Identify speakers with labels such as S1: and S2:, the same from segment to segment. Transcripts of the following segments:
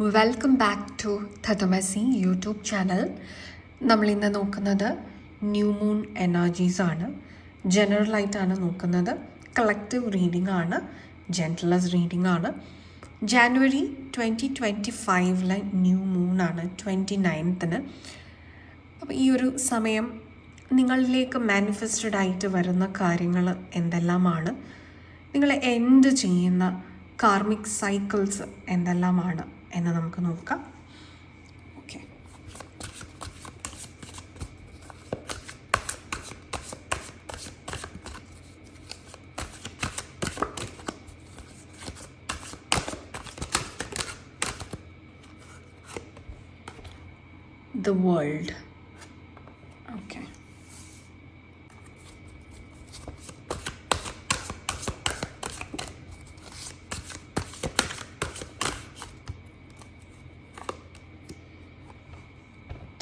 S1: Welcome back to Tathamasi YouTube channel നമ്മൾ ഇന്ന് നോക്കുന്നത് ന്യൂ മൂൺ എനർജീസ് ആണ്. ജനറൽ ആയിട്ടാണ് നോക്കുന്നത്. കളക്റ്റീവ് റീഡിംഗ് ആണ്. ജെന്റലസ് റീഡിംഗ് ആണ്. ജാനുവരി ട്വന്റി ട്വന്റി ഫൈവിലെ ന്യൂ മൂൺ ആണ് ട്വന്റി നയൻത്തിന് അപ്പോൾ ഈ ഒരു സമയം നിങ്ങളിലേക്ക് മാനിഫെസ്റ്റഡ് ആയിട്ട് വരുന്ന കാര്യങ്ങൾ എന്തെല്ലാമാണ്? നിങ്ങൾ എൻഡ് ചെയ്യുന്ന കാർമിക് സൈക്കിൾസ് എന്തെല്ലാമാണ്? എന്ന് നമുക്ക് നോക്കാം okay the world.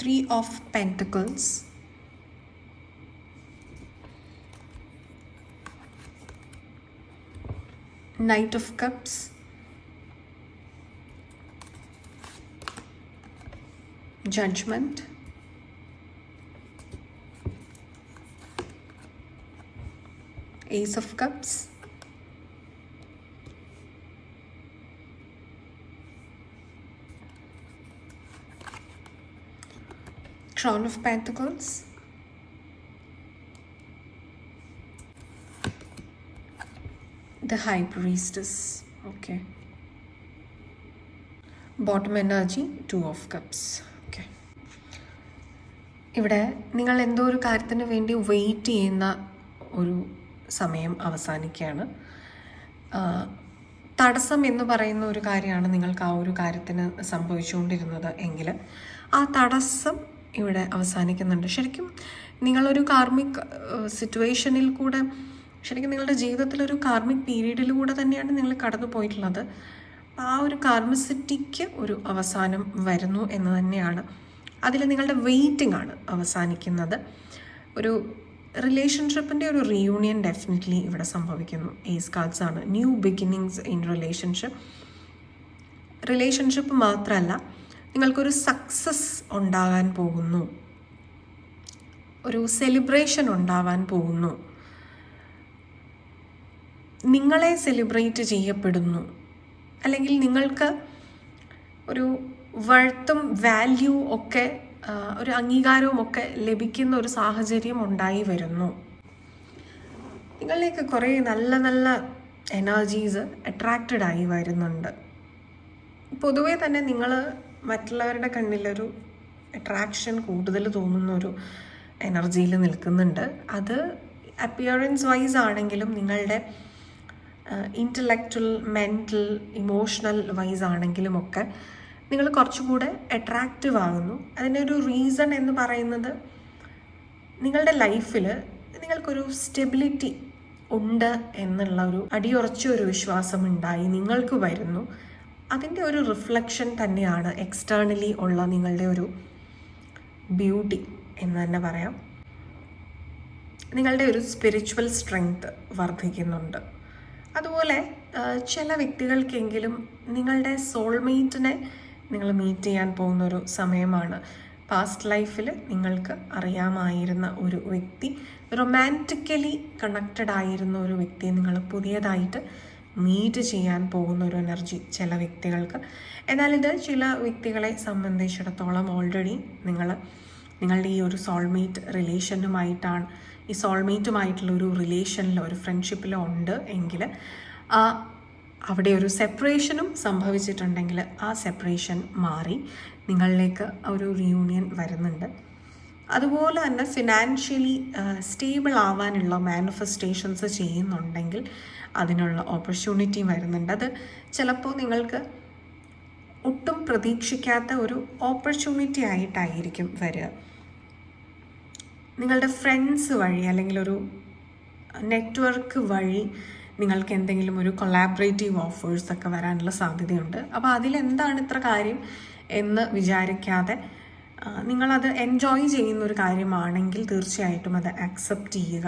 S1: Three of Pentacles. Knight of Cups. Judgment. Ace of Cups. Crown of Pentacles. The High Priestess. Okay. Bottom energy two of cups okay ഇവിടെ നിങ്ങൾ എന്തോ ഒരു കാര്യത്തിന് വേണ്ടി വെയിറ്റ് ചെയ്യുന്ന ഒരു സമയം അവസാനിക്കുകയാണ് തടസ്സം എന്ന് പറയുന്ന ഒരു കാര്യമാണ് നിങ്ങൾക്ക് ആ ഒരു കാര്യത്തിന് സംഭവിച്ചുകൊണ്ടിരുന്നത് എങ്കിൽ ആ തടസ്സം ഇവിടെ അവസാനിക്കുന്നുണ്ട്. ശരിക്കും നിങ്ങളൊരു കാർമിക് സിറ്റുവേഷനിൽ കൂടെ ശരിക്കും നിങ്ങളുടെ ജീവിതത്തിലൊരു കാർമിക് പീരീഡിലൂടെ തന്നെയാണ് നിങ്ങൾ കടന്നു പോയിട്ടുള്ളത്. ആ ഒരു കാർമിസിറ്റിക്ക് ഒരു അവസാനം വരുന്നു എന്ന് തന്നെയാണ്. അതിൽ നിങ്ങളുടെ വെയിറ്റിംഗ് ആണ് അവസാനിക്കുന്നത്. ഒരു റിലേഷൻഷിപ്പിന്റെ ഒരു റീയൂണിയൻ ഡെഫിനറ്റ്ലി ഇവിടെ സംഭവിക്കുന്നു. ഏസ് കാർഡ്സ് ആണ്. New beginnings in relationship relationship മാത്രമല്ല നിങ്ങൾക്കൊരു സക്സസ് ഉണ്ടാകാൻ പോകുന്നു. ഒരു സെലിബ്രേഷൻ ഉണ്ടാവാൻ പോകുന്നു. നിങ്ങളെ സെലിബ്രേറ്റ് ചെയ്യപ്പെടുന്നു. അല്ലെങ്കിൽ നിങ്ങൾക്ക് ഒരു വർത്തും വാല്യൂ ഒക്കെ ഒരു അംഗീകാരവും ഒക്കെ ലഭിക്കുന്ന ഒരു സാഹചര്യം ഉണ്ടായി വരുന്നു. നിങ്ങളിലേക്ക് കുറേ നല്ല നല്ല എനർജീസ് അട്രാക്റ്റഡ് ആയി വരുന്നുണ്ട്. പൊതുവേ തന്നെ നിങ്ങൾ മറ്റുള്ളവരുടെ കണ്ണിലൊരു അട്രാക്ഷൻ കൂടുതൽ തോന്നുന്ന ഒരു എനർജിയിൽ നിൽക്കുന്നുണ്ട്. അത് അപ്പിയറൻസ് വൈസ് ആണെങ്കിലും നിങ്ങളുടെ ഇന്റലക്ച്വൽ മെന്റൽ ഇമോഷണൽ വൈസ് ആണെങ്കിലുമൊക്കെ നിങ്ങൾ കുറച്ചുകൂടെ അട്രാക്റ്റീവ് ആകുന്നു. അതിനൊരു റീസൺ എന്ന് പറയുന്നത് നിങ്ങളുടെ ലൈഫിൽ നിങ്ങൾക്കൊരു സ്റ്റെബിലിറ്റി ഉണ്ട് എന്നുള്ള ഒരു അടിയുറച്ച ഒരു വിശ്വാസം ഉണ്ടായി നിങ്ങൾക്ക് വരുന്നു. അതിന്റെ ഒരു റിഫ്ലക്ഷൻ തന്നെയാണ് എക്സ്റ്റേണലി ഉള്ള നിങ്ങളുടെ ഒരു ബ്യൂട്ടി എന്ന് തന്നെ പറയാം. നിങ്ങളുടെ ഒരു സ്പിരിച്വൽ സ്ട്രെങ്ത് വർദ്ധിക്കുന്നുണ്ട്. അതുപോലെ ചില വ്യക്തികൾക്കെങ്കിലും നിങ്ങളുടെ സോൾമേറ്റിനെ നിങ്ങൾ മീറ്റ് ചെയ്യാൻ പോകുന്ന ഒരു സമയമാണ്. പാസ്റ്റ് ലൈഫിൽ നിങ്ങൾക്ക് അറിയാമായിരുന്ന ഒരു വ്യക്തി റൊമാന്റിക്കലി കണക്റ്റഡ് ആയിരുന്ന ഒരു വ്യക്തിയെ നിങ്ങൾ പുതിയതായിട്ട് മീറ്റ് ചെയ്യാൻ പോകുന്ന ഒരു എനർജി ചില വ്യക്തികൾക്ക്. എന്നാൽ ഇത് ചില വ്യക്തികളെ സംബന്ധിച്ചിടത്തോളം ഓൾറെഡി നിങ്ങൾ നിങ്ങളുടെ ഈ ഒരു സോൾമേറ്റ് റിലേഷനുമായിട്ടാണ് ഈ സോൾമേറ്റുമായിട്ടുള്ള ഒരു റിലേഷനിലോ ഒരു ഫ്രണ്ട്ഷിപ്പിലോ ഉണ്ട് എങ്കിൽ ആ അവിടെ ഒരു സെപ്പറേഷനും സംഭവിച്ചിട്ടുണ്ടെങ്കിൽ ആ സെപ്പറേഷൻ മാറി നിങ്ങളിലേക്ക് ഒരു റിയൂണിയൻ വരുന്നുണ്ട്. അതുപോലെ തന്നെ ഫിനാൻഷ്യലി സ്റ്റേബിൾ ആവാനുള്ള മാനിഫെസ്റ്റേഷൻസ് ചെയ്യുന്നുണ്ടെങ്കിൽ അതിനുള്ള ഓപ്പർച്യൂണിറ്റി വരുന്നുണ്ട്. അത് ചിലപ്പോൾ നിങ്ങൾക്ക് ഒട്ടും പ്രതീക്ഷിക്കാത്ത ഒരു ഓപ്പർച്യൂണിറ്റി ആയിട്ടായിരിക്കും വരിക. നിങ്ങളുടെ ഫ്രണ്ട്സ് വഴി അല്ലെങ്കിൽ ഒരു നെറ്റ്വർക്ക് വഴി നിങ്ങൾക്ക് എന്തെങ്കിലും ഒരു കൊളാബറേറ്റീവ് ഓഫേഴ്സ് ഒക്കെ വരാനുള്ള സാധ്യതയുണ്ട്. അപ്പോൾ അതിലെന്താണ് ഇത്ര കാര്യം എന്ന് വിചാരിക്കാതെ നിങ്ങളത് എൻജോയ് ചെയ്യുന്ന ഒരു കാര്യമാണെങ്കിൽ തീർച്ചയായിട്ടും അത് അക്സെപ്റ്റ് ചെയ്യുക.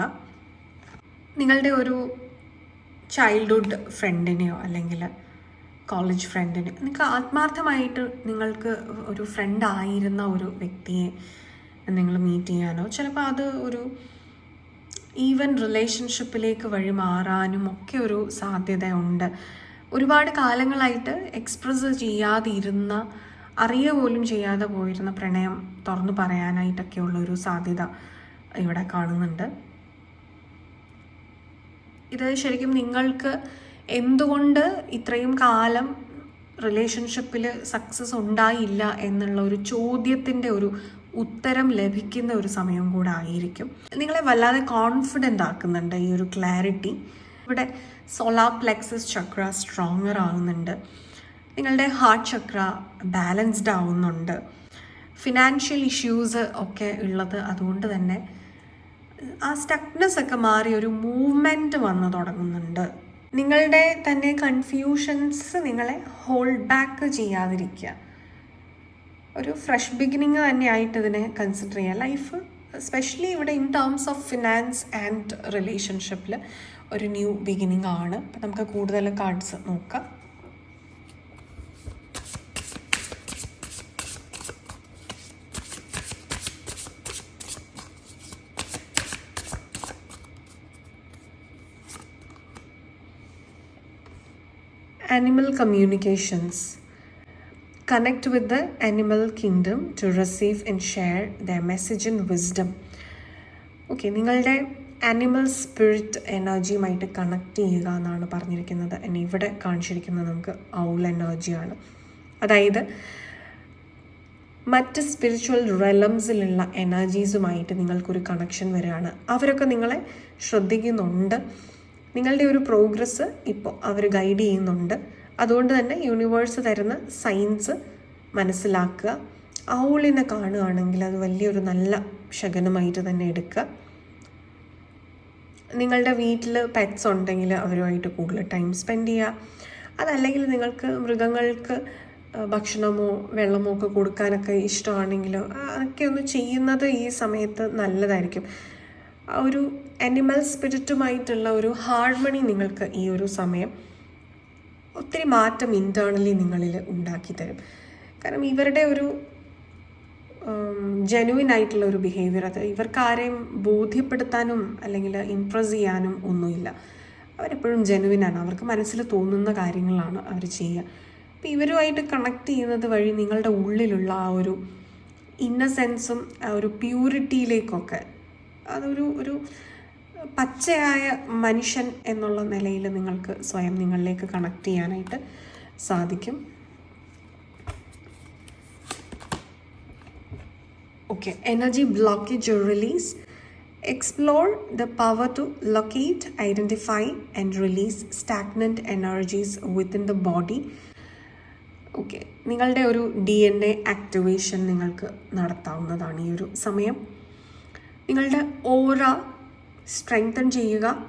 S1: നിങ്ങളുടെ ഒരു ചൈൽഡ്ഹുഡ് ഫ്രണ്ടിനെയോ അല്ലെങ്കിൽ കോളേജ് ഫ്രണ്ടിനെയോ നിങ്ങൾക്ക് ആത്മാർത്ഥമായിട്ട് നിങ്ങൾക്ക് ഒരു ഫ്രണ്ടായിരുന്ന ഒരു വ്യക്തിയെ നിങ്ങൾ മീറ്റ് ചെയ്യാനോ ചിലപ്പോൾ അത് ഒരു ഈവൻ റിലേഷൻഷിപ്പിലേക്ക് വഴി മാറാനും ഒക്കെ ഒരു സാധ്യതയുണ്ട് ഒരുപാട് കാലങ്ങളായിട്ട് എക്സ്പ്രസ് ചെയ്യാതിരുന്ന അറിയ പോലും ചെയ്യാതെ പോയിരുന്ന പ്രണയം തുറന്നു പറയാനായിട്ടൊക്കെയുള്ള ഒരു സാധ്യത ഇവിടെ കാണുന്നുണ്ട്. ഇത് ശരിക്കും നിങ്ങൾക്ക് എന്തുകൊണ്ട് ഇത്രയും കാലം റിലേഷൻഷിപ്പിൽ സക്സസ് ഉണ്ടായില്ല എന്നുള്ള ഒരു ചോദ്യത്തിന്റെ ഒരു ഉത്തരം ലഭിക്കുന്ന ഒരു സമയം കൂടെ ആയിരിക്കും. നിങ്ങളെ വല്ലാതെ കോൺഫിഡന്റ് ആക്കുന്നുണ്ട് ഈ ഒരു ക്ലാരിറ്റി ഇവിടെ സോളാർ പ്ലെക്സസ് ചക്ര സ്ട്രോങ്ങർ ആവുന്നുണ്ട്. നിങ്ങളുടെ ഹാർട്ട് ചക്ര ബാലൻസ്ഡ് ആവുന്നുണ്ട്. ഫിനാൻഷ്യൽ ഇഷ്യൂസ് ഒക്കെ ഉള്ളത് അതുകൊണ്ട് തന്നെ ആ സ്റ്റക്നെസ് ഒക്കെ മാറി ഒരു മൂവ്മെന്റ് വന്ന് തുടങ്ങുന്നുണ്ട്. നിങ്ങളുടെ തന്നെ കൺഫ്യൂഷൻസ് നിങ്ങളെ ഹോൾഡ് ബാക്ക് ചെയ്യാതിരിക്കുക. ഒരു ഫ്രഷ് ബിഗിനിങ് തന്നെയായിട്ട് ഇതിനെ കൺസിഡർ ചെയ്യുക. ലൈഫ് സ്പെഷ്യലി ഇവിടെ in terms of finance and റിലേഷൻഷിപ്പിൽ ഒരു ന്യൂ ബിഗിനിങ് ആണ്. അപ്പം നമുക്ക് കൂടുതൽ കാർഡ്സ് നോക്കാം. Animal communications. Connect with the animal kingdom to receive and share their message and wisdom. Okay നിങ്ങളുടെ ആനിമൽ സ്പിരിറ്റ് എനർജിയുമായിട്ട് കണക്ട് ചെയ്യുക എന്നാണ് പറഞ്ഞിരിക്കുന്നത്. എന്നെ ഇവിടെ കാണിച്ചിരിക്കുന്നത് നമുക്ക് ഔൾ എനർജിയാണ് അതായത് മറ്റ് സ്പിരിച്വൽ റെലംസിലുള്ള എനർജീസുമായിട്ട് നിങ്ങൾക്കൊരു കണക്ഷൻ വരികയാണ്. അവരൊക്കെ നിങ്ങളെ ശ്രദ്ധിക്കുന്നുണ്ട്. നിങ്ങളുടെ ഒരു പ്രോഗ്രസ് ഇപ്പോൾ അവർ ഗൈഡ് ചെയ്യുന്നുണ്ട്. അതുകൊണ്ട് തന്നെ യൂണിവേഴ്സ് തരുന്ന സയൻസ് മനസ്സിലാക്കുക. ഔളിനെ കാണുകയാണെങ്കിൽ അത് വലിയൊരു നല്ല ശകനമായിട്ട് തന്നെ എടുക്കുക. നിങ്ങളുടെ വീട്ടിൽ പെറ്റ്സ് ഉണ്ടെങ്കിൽ അവരുമായിട്ട് കൂടുതൽ ടൈം സ്പെൻഡ് ചെയ്യുക. അതല്ലെങ്കിൽ നിങ്ങൾക്ക് മൃഗങ്ങൾക്ക് ഭക്ഷണമോ വെള്ളമോ ഒക്കെ കൊടുക്കാനൊക്കെ ഇഷ്ടമാണെങ്കിലോ അതൊക്കെ ഒന്ന് ചെയ്യുന്നത് ഈ സമയത്ത് നല്ലതായിരിക്കും. ഒരു അനിമൽ സ്പിരിറ്റുമായിട്ടുള്ള ഒരു ഹാർമണി നിങ്ങൾക്ക് ഈ ഒരു സമയം ഒത്തിരി മാറ്റം ഇന്റേർണലി നിങ്ങളിൽ ഉണ്ടാക്കി തരും. കാരണം ഇവരുടെ ഒരു ജെനുവിൻ ആയിട്ടുള്ള ഒരു ബിഹേവിയർ അത് ഇവർക്ക് ആരെയും ബോധ്യപ്പെടുത്താനും അല്ലെങ്കിൽ ഇംപ്രസ് ചെയ്യാനും ഒന്നുമില്ല. അവരെപ്പോഴും ജെനുവിനാണ് അവർക്ക് മനസ്സിൽ തോന്നുന്ന കാര്യങ്ങളാണ് അവർ ചെയ്യുക. അപ്പോൾ ഇവരുമായിട്ട് കണക്ട് ചെയ്യുന്നത് വഴി നിങ്ങളുടെ ഉള്ളിലുള്ള ആ ഒരു ഇന്നസെൻസും ആ ഒരു പ്യൂരിറ്റിയിലേക്കൊക്കെ അതൊരു ഒരു പച്ചയായ മനുഷ്യൻ എന്നുള്ള നിലയിൽ നിങ്ങൾക്ക് സ്വയം നിങ്ങളിലേക്ക് കണക്ട് ചെയ്യാനായിട്ട് സാധിക്കും. Okay energy blockage release explore the power to locate identify and release stagnant energies within the body okay നിങ്ങളുടെ ഒരു ഡി എൻ എ ആക്ടിവേഷൻ നിങ്ങൾക്ക് നടത്താവുന്നതാണ് ഈ ഒരു സമയം. നിങ്ങളുടെ ഓറ സ്ട്രെങ്തൻ ചെയ്യുക.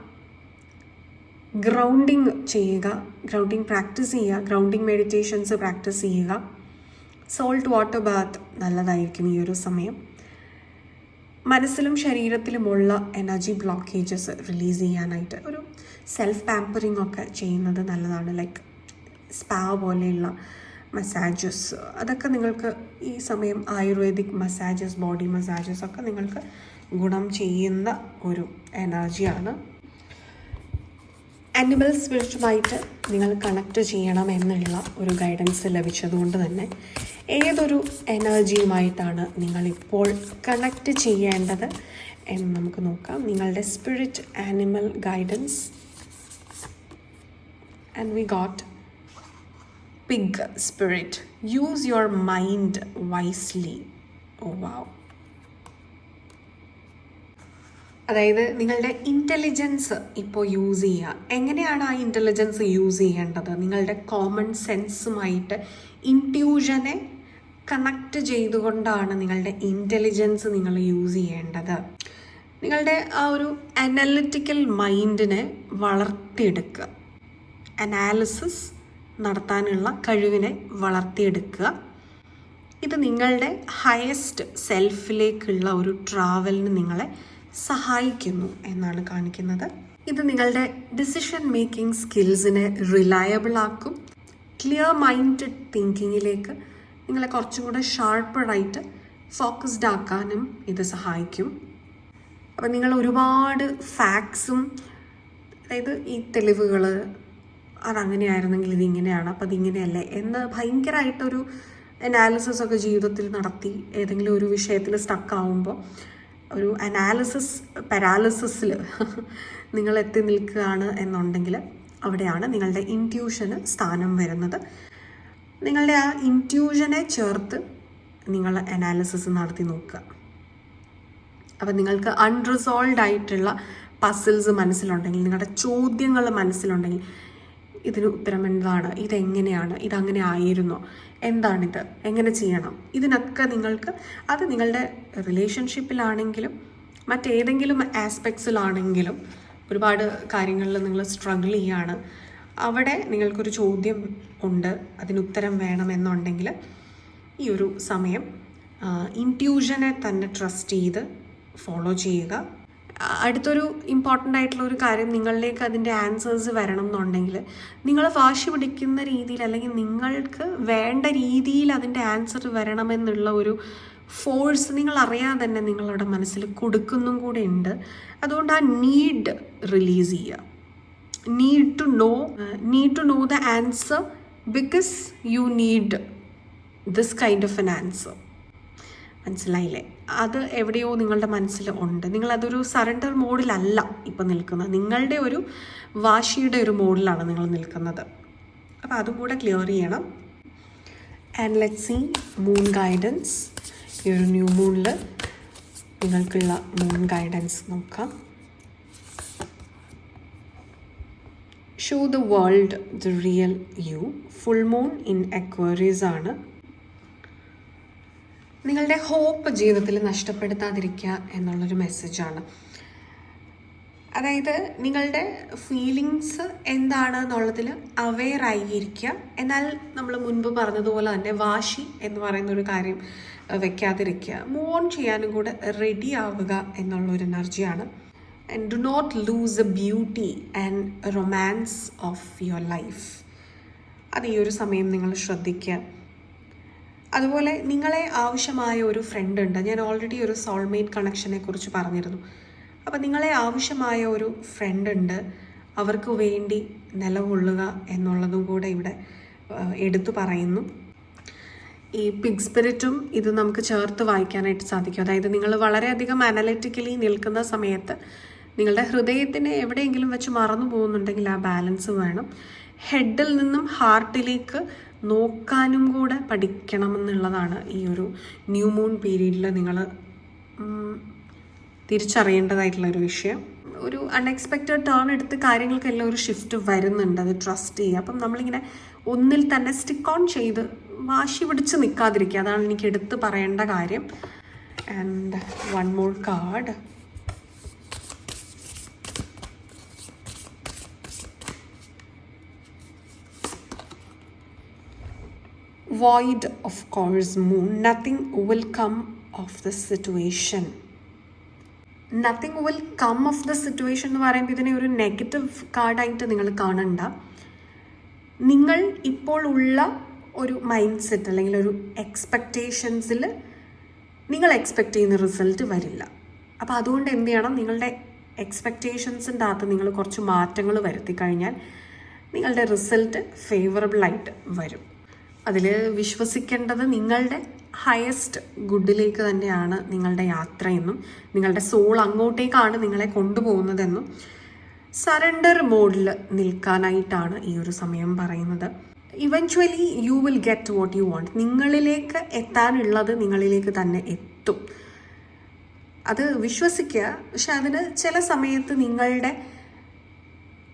S1: ഗ്രൗണ്ടിങ് ചെയ്യുക. ഗ്രൗണ്ടിങ് പ്രാക്ടീസ് ചെയ്യുക. ഗ്രൗണ്ടിങ് മെഡിറ്റേഷൻസ് പ്രാക്ടീസ് ചെയ്യുക. സോൾട്ട് വാട്ടർ ബാത്ത് നല്ലതായിരിക്കും ഈ ഒരു സമയം. മനസ്സിലും ശരീരത്തിലുമുള്ള എനർജി ബ്ലോക്കേജസ് റിലീസ് ചെയ്യാനായിട്ട് ഒരു സെൽഫ് പാമ്പറിങ് ഒക്കെ ചെയ്യുന്നത് നല്ലതാണ്. ലൈക്ക് സ്പാ പോലെയുള്ള മസാജസ്. അതൊക്കെ നിങ്ങൾക്ക് ഈ സമയം ആയുർവേദിക് മസാജസ് ബോഡി മസാജസ് ഒക്കെ നിങ്ങൾക്ക് ഗുണം ചെയ്യുന്ന ഒരു എനർജിയാണ്. ആനിമൽ സ്പിരിറ്റുമായിട്ട് നിങ്ങൾ കണക്ട് ചെയ്യണം എന്നുള്ള ഒരു ഗൈഡൻസ് ലഭിച്ചതുകൊണ്ട് തന്നെ ഏതൊരു എനർജിയുമായിട്ടാണ് നിങ്ങളിപ്പോൾ കണക്ട് ചെയ്യേണ്ടത് എന്ന് നമുക്ക് നോക്കാം. നിങ്ങളുടെ spirit animal guidance and we got pig spirit use your mind wisely oh wow അതായത് നിങ്ങളുടെ ഇന്റലിജൻസ് ഇപ്പോൾ യൂസ് ചെയ്യുക. എങ്ങനെയാണ് ആ ഇന്റലിജൻസ് യൂസ് ചെയ്യേണ്ടത്? നിങ്ങളുടെ കോമൺ സെൻസുമായിട്ട് ഇൻട്യൂഷനെ കണക്ട് ചെയ്തുകൊണ്ടാണ് നിങ്ങളുടെ ഇന്റലിജൻസ് നിങ്ങൾ യൂസ് ചെയ്യേണ്ടത്. നിങ്ങളുടെ ആ ഒരു അനലിറ്റിക്കൽ മൈൻഡിനെ വളർത്തിയെടുക്കുക. അനാലിസിസ് നടത്താനുള്ള കഴിവിനെ വളർത്തിയെടുക്കുക. ഇത് നിങ്ങളുടെ ഹയസ്റ്റ് സെൽഫിലേക്കുള്ള ഒരു ട്രാവലിന് നിങ്ങളെ സഹായിക്കുന്നു എന്നാണ് കാണിക്കുന്നത്. ഇത് നിങ്ങളുടെ ഡിസിഷൻ മേക്കിംഗ് സ്കിൽസിനെ റിലയബിൾ ആക്കും. ക്ലിയർ മൈൻഡഡ് തിങ്കിങ്ങിലേക്ക് നിങ്ങളെ കുറച്ചും കൂടെ ഷാർപ്പറായിട്ട് ഫോക്കസ്ഡ് ആക്കാനും ഇത് സഹായിക്കും. അപ്പം നിങ്ങൾ ഒരുപാട് ഫാക്ട്സും അതായത് ഈ തെളിവുകൾ അതങ്ങനെയായിരുന്നെങ്കിൽ ഇതിങ്ങനെയാണ് അപ്പം അതിങ്ങനെയല്ലേ എന്ന് ഭയങ്കരമായിട്ടൊരു അനാലിസിസ് ഒക്കെ ജീവിതത്തിൽ നടത്തി ഏതെങ്കിലും ഒരു വിഷയത്തിൽ സ്റ്റക്ക് ആവുമ്പോൾ ഒരു അനാലിസിസ് പാരാലിസിസിൽ നിങ്ങൾ എത്തി നിൽക്കുകയാണ് എന്നുണ്ടെങ്കിൽ അവിടെയാണ് നിങ്ങളുടെ ഇന്റ്യൂഷന് സ്ഥാനം വരുന്നത്. നിങ്ങളുടെ ആ ഇന്റ്യൂഷനെ ചേർത്ത് നിങ്ങൾ അനാലിസിസ് നടത്തി നോക്കുക. അപ്പം നിങ്ങൾക്ക് അൺറിസോൾവ് ആയിട്ടുള്ള പസിൽസ് മനസ്സിലുണ്ടെങ്കിൽ നിങ്ങളുടെ ചോദ്യങ്ങൾ മനസ്സിലുണ്ടെങ്കിൽ ഇതിന് ഉത്തരം എന്താണ്? ഇതെങ്ങനെയാണ്? ഇതങ്ങനെ ആയിരുന്നോ? എന്താണിത്? എങ്ങനെ ചെയ്യണം? ഇതിനൊക്കെ നിങ്ങൾക്ക് അത് നിങ്ങളുടെ റിലേഷൻഷിപ്പിലാണെങ്കിലും മറ്റേതെങ്കിലും ആസ്പെക്ട്സിലാണെങ്കിലും ഒരുപാട് കാര്യങ്ങളിൽ നിങ്ങൾ സ്ട്രഗിൾ ചെയ്യാണ്. അവിടെ നിങ്ങൾക്കൊരു ചോദ്യം ഉണ്ട്. അതിന് ഉത്തരം വേണമെന്നുണ്ടെങ്കിൽ ഈ ഒരു സമയം ഇൻട്യൂഷനെ തന്നെ ട്രസ്റ്റ് ചെയ്ത് ഫോളോ ചെയ്യുക. അടുത്തൊരു ഇമ്പോർട്ടന്റ് ആയിട്ടുള്ള ഒരു കാര്യം നിങ്ങളിലേക്ക് അതിന്റെ ആൻസേഴ്സ് വരണം എന്നുണ്ടെങ്കിൽ നിങ്ങൾ വാശി പിടിക്കുന്ന രീതിയിൽ അല്ലെങ്കിൽ നിങ്ങൾക്ക് വേണ്ട രീതിയിൽ അതിന്റെ ആൻസർ വരണമെന്നുള്ള ഒരു ഫോഴ്സ് നിങ്ങൾ അറിയാതെ തന്നെ നിങ്ങളുടെ മനസ്സിൽ കൊടുക്കുന്നും കൂടെ ഉണ്ട്. അതുകൊണ്ട് ആ നീഡ് റിലീസ് ചെയ്യുക. Need to know need to know the answer because you need this kind of an answer മനസ്സിലായില്ലേ? അത് എവിടെയോ നിങ്ങളുടെ മനസ്സിൽ ഉണ്ട്. നിങ്ങളതൊരു സറണ്ടർ മോഡിലല്ല ഇപ്പം നിൽക്കുന്നത്. നിങ്ങളുടെ ഒരു വാശിയുടെ ഒരു മോഡിലാണ് നിങ്ങൾ നിൽക്കുന്നത്. അപ്പോൾ അതും കൂടെ ക്ലിയർ ചെയ്യണം. And let see moon guidance ഈ ഒരു ന്യൂ മൂണിൽ നിങ്ങൾക്കുള്ള മൂൺ ഗൈഡൻസ് നോക്കാം. Show the world the real you full moon in Aquarius ആണ്. നിങ്ങളുടെ ഹോപ്പ് ജീവിതത്തിൽ നഷ്ടപ്പെടുത്താതിരിക്കുക എന്നുള്ളൊരു മെസ്സേജാണ്. അതായത് നിങ്ങളുടെ ഫീലിങ്സ് എന്താണ് എന്നുള്ളതിൽ അവെയർ ആയിരിക്കുക. എന്നാൽ നമ്മൾ മുൻപ് പറഞ്ഞതുപോലെ തന്നെ വാശി എന്ന് പറയുന്ന ഒരു കാര്യം വെക്കാതിരിക്കുക. മൂവ് ഓൺ ചെയ്യാനും കൂടെ റെഡി ആവുക എന്നുള്ളൊരു എനർജിയാണ് and do not lose a beauty and romance of your life അത് ഈ ഒരു സമയം നിങ്ങൾ ശ്രദ്ധിക്കുക. അതുപോലെ നിങ്ങളെ ആവശ്യമായ ഒരു ഫ്രണ്ട് ഉണ്ട്. ഞാൻ ഓൾറെഡി ഒരു സോൾമേറ്റ് കണക്ഷനെ കുറിച്ച് പറഞ്ഞിരുന്നു. അപ്പോൾ നിങ്ങളെ ആവശ്യമായ ഒരു ഫ്രണ്ട് ഉണ്ട്. അവർക്ക് വേണ്ടി നിലകൊള്ളുക എന്നുള്ളതും കൂടെ ഇവിടെ എടുത്തു പറയുന്നു. ഈ പിഗ് സ്പിരിറ്റും ഇത് നമുക്ക് ചേർത്ത് വായിക്കാനായിട്ട് സാധിക്കും. അതായത് നിങ്ങൾ വളരെയധികം അനലറ്റിക്കലി നിൽക്കുന്ന സമയത്ത് നിങ്ങളുടെ ഹൃദയത്തിനെ എവിടെയെങ്കിലും വെച്ച് മറന്നു പോകുന്നുണ്ടെങ്കിൽ ആ ബാലൻസ് വേണം. ഹെഡിൽ നിന്നും ഹാർട്ടിലേക്ക് നോക്കാനും കൂടെ പഠിക്കണമെന്നുള്ളതാണ് ഈ ഒരു ന്യൂ മൂൺ പീരീഡിൽ നിങ്ങൾ തിരിച്ചറിയേണ്ടതായിട്ടുള്ള ഒരു വിഷയം. ഒരു അൺഎക്സ്പെക്റ്റഡ് ടേൺ എടുത്ത് കാര്യങ്ങൾക്കെല്ലാം ഒരു ഷിഫ്റ്റ് വരുന്നുണ്ട് അത് ട്രസ്റ്റ് ചെയ്യുക. അപ്പം നമ്മളിങ്ങനെ ഒന്നിൽ തന്നെ സ്റ്റിക്ക് ഓൺ ചെയ്ത് വാശി പിടിച്ച് നിൽക്കാതിരിക്കുക. അതാണ് എനിക്ക് എടുത്ത് പറയേണ്ട കാര്യം. And one more card void of course moon nothing will come of the situation. Nothing will come of the situation എന്ന് പറയുമ്പോൾ ഇതിനെ ഒരു നെഗറ്റീവ് കാർഡായിട്ട് നിങ്ങൾ കാണണ്ട. നിങ്ങൾ ഇപ്പോൾ ഉള്ള ഒരു മൈൻഡ് സെറ്റ് അല്ലെങ്കിൽ ഒരു എക്സ്പെക്റ്റേഷൻസിൽ നിങ്ങൾ എക്സ്പെക്റ്റ് ചെയ്യുന്ന റിസൾട്ട് വരില്ല. അപ്പോൾ അതുകൊണ്ട് എന്ത് ചെയ്യണം? നിങ്ങളുടെ എക്സ്പെക്റ്റേഷൻസിന്റെ അകത്ത് നിങ്ങൾ കുറച്ച് മാറ്റങ്ങൾ വരുത്തി കഴിഞ്ഞാൽ നിങ്ങളുടെ റിസൾട്ട് ഫേവറബിളായിട്ട് വരും. അതിൽ വിശ്വസിക്കേണ്ടത് നിങ്ങളുടെ ഹയസ്റ്റ് ഗുഡിലേക്ക് തന്നെയാണ് നിങ്ങളുടെ യാത്രയെന്നും നിങ്ങളുടെ സോൾ അങ്ങോട്ടേക്കാണ് നിങ്ങളെ കൊണ്ടുപോകുന്നതെന്നും സറണ്ടർ മോഡിൽ നിൽക്കാനായിട്ടാണ് ഈ ഒരു സമയം പറയുന്നത്. Eventually you will get what you want നിങ്ങളിലേക്ക് എത്താനുള്ളത് നിങ്ങളിലേക്ക് തന്നെ എത്തും. അത് വിശ്വസിക്കുക. പക്ഷെ അതിന് ചില സമയത്ത് നിങ്ങളുടെ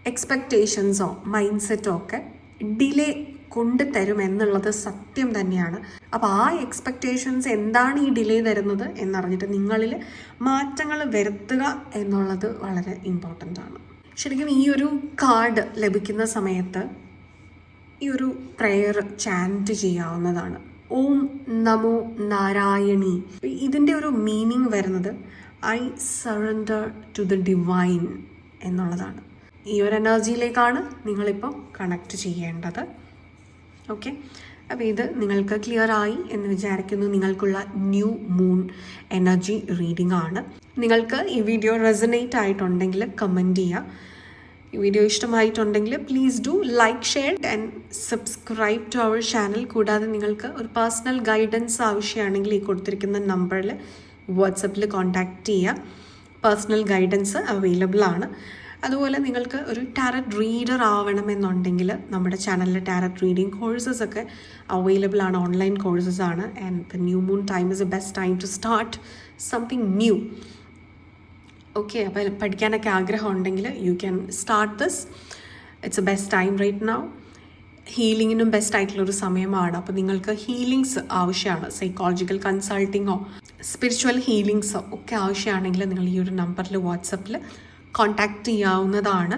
S1: എക്സ്പെക്റ്റേഷൻസോ മൈൻഡ് സെറ്റോ ഒക്കെ ഡിലേ കൊണ്ടുതരും എന്നുള്ളത് സത്യം തന്നെയാണ്. അപ്പോൾ ആ എക്സ്പെക്റ്റേഷൻസ് എന്താണ് ഈ ഡിലേ തരുന്നത് എന്നറിഞ്ഞിട്ട് നിങ്ങളിൽ മാറ്റങ്ങൾ വരുത്തുക എന്നുള്ളത് വളരെ ഇമ്പോർട്ടന്റ് ആണ്. ശരിക്കും ഈ ഒരു കാർഡ് ലഭിക്കുന്ന സമയത്ത് ഈ ഒരു പ്രെയർ ചാന്റ് ചെയ്യാവുന്നതാണ്. ഓം നമോ നാരായണി. ഇതിന്റെ ഒരു മീനിങ് വരുന്നത് I surrender to the divine എന്നുള്ളതാണ്. ഈ ഒരു എനർജിയിലേക്കാണ് നിങ്ങളിപ്പോൾ കണക്ട് ചെയ്യേണ്ടത്. ഓക്കെ അപ്പോൾ ഇത് നിങ്ങൾക്ക് ക്ലിയർ ആയി എന്ന് വിചാരിക്കുന്നു. നിങ്ങൾക്കുള്ള ന്യൂ മൂൺ എനർജി റീഡിംഗ് ആണ്. നിങ്ങൾക്ക് ഈ വീഡിയോ റെസനേറ്റ് ആയിട്ടുണ്ടെങ്കിൽ കമന്റ് ചെയ്യുക ഈ വീഡിയോ ഇഷ്ടമായിട്ടുണ്ടെങ്കിൽ please do like share and subscribe to our channel കൂടാതെ നിങ്ങൾക്ക് ഒരു പേഴ്സണൽ ഗൈഡൻസ് ആവശ്യമാണെങ്കിൽ ഈ കൊടുത്തിരിക്കുന്ന നമ്പറിൽ വാട്സപ്പിൽ കോൺടാക്റ്റ് ചെയ്യുക പേഴ്സണൽ ഗൈഡൻസ് അവൈലബിൾ ആണ്. അതുപോലെ നിങ്ങൾക്ക് ഒരു ടാരറ്റ് റീഡർ ആവണമെന്നുണ്ടെങ്കിൽ നമ്മുടെ ചാനലിൽ ടാരറ്റ് റീഡിങ് കോഴ്സസ് ഒക്കെ അവൈലബിൾ ആണ് ഓൺലൈൻ കോഴ്സസ് ആണ്. And the new moon time is a best time to start something new okay അപ്പോൾ പഠിക്കാനൊക്കെ ആഗ്രഹം ഉണ്ടെങ്കിൽ you can start this it's a best time right now ഹീലിങ്ങിനും best ആയിട്ടുള്ളൊരു സമയമാണ്. അപ്പോൾ നിങ്ങൾക്ക് ഹീലിങ്സ് ആവശ്യമാണ്. സൈക്കോളജിക്കൽ കൺസൾട്ടിങ്ങോ സ്പിരിച്വൽ ഹീലിങ്സോ ഒക്കെ ആവശ്യമാണെങ്കിൽ നിങ്ങൾ ഈ ഒരു നമ്പറിൽ വാട്സപ്പിൽ കോൺടാക്റ്റ് ചെയ്യാവുന്നതാണ്.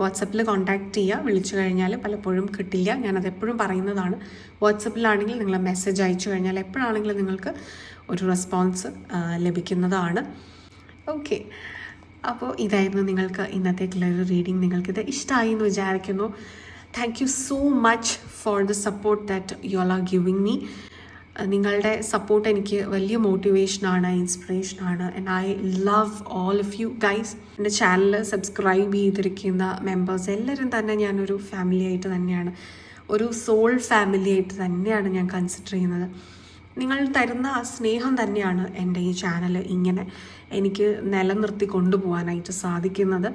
S1: വാട്സപ്പിൽ കോൺടാക്റ്റ് ചെയ്യുക വിളിച്ചു കഴിഞ്ഞാൽ പലപ്പോഴും കിട്ടില്ല. ഞാനത് എപ്പോഴും പറയുന്നതാണ്. വാട്സപ്പിലാണെങ്കിൽ നിങ്ങൾ മെസ്സേജ് അയച്ചു കഴിഞ്ഞാൽ എപ്പോഴാണെങ്കിലും നിങ്ങൾക്ക് ഒരു റെസ്പോൺസ് ലഭിക്കുന്നതാണ്. ഓക്കെ അപ്പോൾ ഇതായിരുന്നു നിങ്ങൾക്ക് ഇന്നത്തെ ഒരു റീഡിങ് നിങ്ങൾക്കിത് ഇഷ്ടമായി എന്ന് വിചാരിക്കുന്നു. Thank you so much for the support that you are giving me നിങ്ങളുടെ സപ്പോർട്ട് എനിക്ക് വലിയ മോട്ടിവേഷനാണ് ഇൻസ്പിറേഷനാണ് and I love all of you guys എന്റെ ചാനൽ സബ്സ്ക്രൈബ് ചെയ്തിരിക്കുന്ന മെമ്പേഴ്സ് എല്ലാവരും തന്നെ ഞാനൊരു ഫാമിലി ആയിട്ട് തന്നെയാണ്. ഒരു സോൾ ഫാമിലി ആയിട്ട് തന്നെയാണ് ഞാൻ കൺസിഡർ ചെയ്യുന്നത്. നിങ്ങൾ തരുന്ന ആ സ്നേഹം തന്നെയാണ് എന്റെ ഈ ചാനൽ ഇങ്ങനെ എനിക്ക് നിലനിർത്തി കൊണ്ടുപോകാനായിട്ട് സാധിക്കുന്നത്.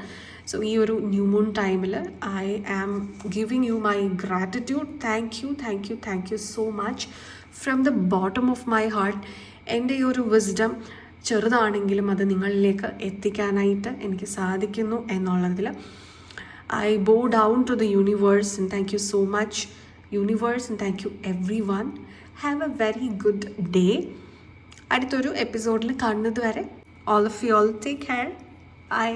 S1: സോ ഈ ഒരു ന്യൂ മൂൺ ടൈമിൽ I am giving you my gratitude thank you thank you thank you so much from the bottom of my heart എന്റെ ഈ ഒരു വിസ്ഡം ചെറുതാണെങ്കിലും അത് നിങ്ങളിലേക്ക് എത്തിക്കാനായിട്ട് എനിക്ക് സാധിക്കുന്നു എന്നുള്ളതിൽ I bow down to the universe and thank you so much universe and thank you everyone have a very good day അടുത്തൊരു എപ്പിസോഡിൽ കാണുന്നത് വരെ all of you all take care bye